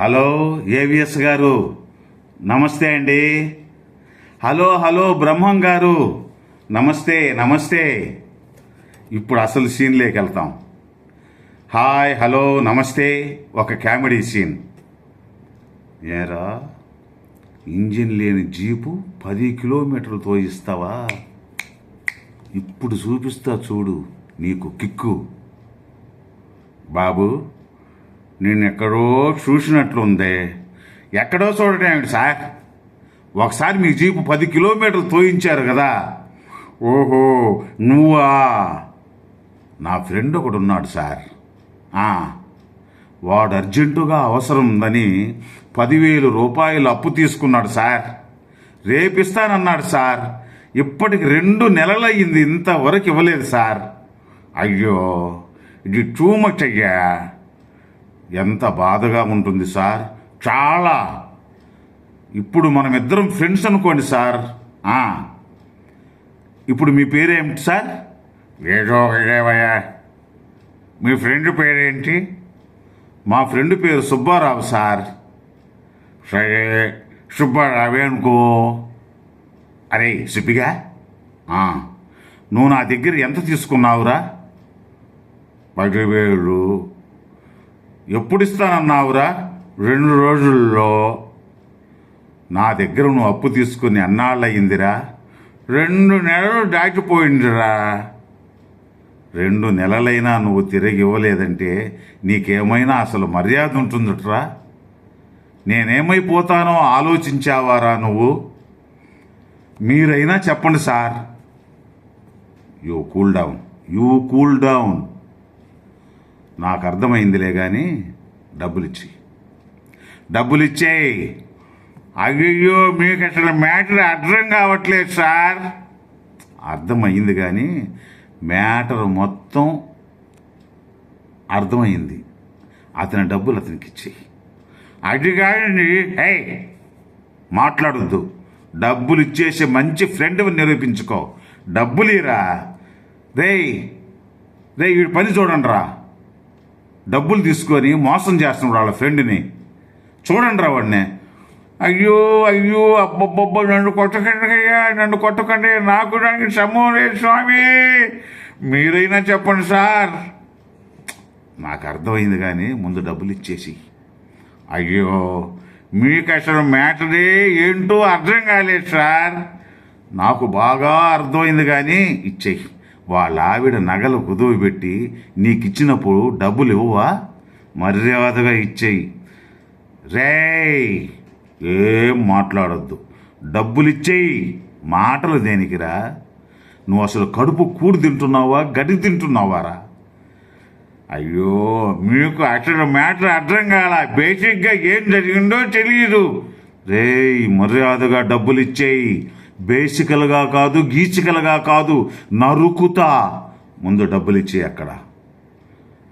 Hello AVS గారు. నమస్తే అండి. హలో హలో బ్రహ్మం గారు. నమస్తే నమస్తే. ఇప్పుడు అసలు సీన్లోకి వెళ్తాం. హాయ్ హలో నమస్తే. ఒక కామెడీ సీన్ ఏరా? ఇంజిన్ లేని జీపు పది కిలోమీటర్లు ఇస్తావా? ఇప్పుడు చూపిస్తా చూడు నీకు కిక్కు. బాబు ఎక్కడో చూసినట్లుందే. ఎక్కడో చూడటం ఏమిటి సార్? ఒకసారి మీ జీపు పది కిలోమీటర్లు తోయించారు కదా. ఓహో నువ్వా? నా ఫ్రెండ్ ఒకడు ఉన్నాడు సార్ వాడు అర్జెంటుగా అవసరం ఉందని పదివేలు రూపాయలు అప్పు తీసుకున్నాడు సార్. రేపిస్తానన్నాడు సార్. ఇప్పటికి రెండు నెలలయ్యింది ఇంతవరకు ఇవ్వలేదు సార్. అయ్యో ఇది టూ మచ్ అయ్యా. ఎంత బాధగా ఉంటుంది సార్. చాలా. ఇప్పుడు మనం ఇద్దరం ఫ్రెండ్స్ అనుకోండి సార్. ఇప్పుడు మీ పేరేమిటి సార్? ఏదో ఇదేవయ్యా మీ ఫ్రెండ్ పేరేంటి? మా ఫ్రెండ్ పేరు సుబ్బారావు సార్. సరే. సుబ్బారావే అనుకో. అరే సుబ్బిగా. నువ్వు నా దగ్గర ఎంత తీసుకున్నావురా? పదివేలు. ఎప్పుడు ఇస్తానన్నావురా రెండు రోజుల్లో. నా దగ్గర నువ్వు అప్పు తీసుకుని అన్నాళ్ళయిందిరా. రెండు నెలలు దాటిపోయిందిరా. రెండు నెలలైనా నువ్వు తిరిగి ఇవ్వలేదంటే నీకేమైనా అసలు మర్యాద ఉంటుందట్రా? నేనేమైపోతానో ఆలోచించావారా నువ్వు? మీరైనా చెప్పండి sir. You cool down. You cool down. నాకు అర్థమైందిలే కానీ డబ్బులిచ్చి. డబ్బులిచ్చేయి డబ్బులు అయ్యో మీకు అసలు మ్యాటర్ అర్థం కావట్లేదు సార్. అర్థమైంది కానీ మ్యాటర్ మొత్తం అర్థమైంది. అతని డబ్బులు అతనికి ఇచ్చేయి అది కాదండి హే మాట్లాడొద్దు. డబ్బులు ఇచ్చేసే మంచి ఫ్రెండ్ నిరూపించుకో. డబ్బులు ఇరా రేయ్ రే వీడి పని చూడండి రా డబ్బులు తీసుకొని మోసం చేస్తున్నాడు వాళ్ళ ఫ్రెండ్ని. చూడండి రా వాడిని. అయ్యో అయ్యో అబ్బబ్బబ్బో నన్ను కొట్టకండి అయ్యా నన్ను కొట్టకండి నాకు నాకు సమూహం లేదు స్వామి. మీరైనా చెప్పండి సార్. నాకు అర్థమైంది కానీ ముందు డబ్బులు ఇచ్చేసి. అయ్యో మీకు అసలు మ్యాటరే ఏంటో అర్థం కాలేదు సార్. నాకు బాగా అర్థమైంది కానీ ఇచ్చేయి. వాళ్ళ ఆవిడ నగలు కుదువు పెట్టి నీకు ఇచ్చినప్పుడు డబ్బులు ఇవ్వవా? మర్యాదగా ఇచ్చేయి. రేయ్! ఏం మాట్లాడొద్దు. డబ్బులు ఇచ్చేయి మాటలు దేనికిరా? నువ్వు అసలు కడుపు కూడి తింటున్నావా? గడి తింటున్నావారా? అయ్యో మీకు అసలు మ్యాటర్ అర్థం కాల. బేసిక్గా ఏం జరిగిందో తెలియదు రేయ్ మర్యాదగా డబ్బులు ఇచ్చేయి బేసికల్గా కాదు గీచికలుగా కాదు నరుకుతా. ముందు డబ్బులు ఇచ్చేయి అక్కడ.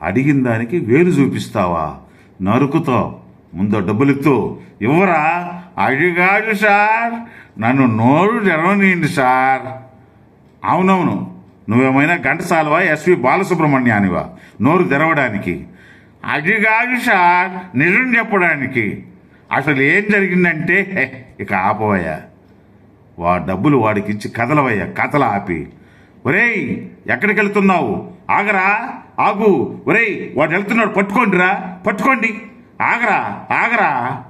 అడిగిన దానికి వేలు చూపిస్తావా? నరుకుతో. ముందు డబ్బులెత్తు. ఇవ్వరా? అడిగాడు సార్. నన్ను నోరు తెరవనియండి సార్. అవునవును. నువ్వేమైనా ఘంటసాలవా ఎస్వి బాలసుబ్రహ్మణ్యానివా? నోరు తెరవడానికి. అడిగాడు సార్. నిజం చెప్పడానికి. అసలు ఏం జరిగిందంటే ఇక ఆపవయ్యా. వా డబ్బులు వాడికి ఇచ్చి కదలవయ్యా కథల ఆపి. ఒరేయ్ ఎక్కడికి వెళ్తున్నావు? ఆగరా ఆగు. ఒరేయ్ వాడు వెళ్తున్నాడు పట్టుకోండిరా పట్టుకోండి. ఆగరా.